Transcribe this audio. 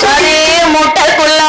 சரி முட்டைக்குள்ள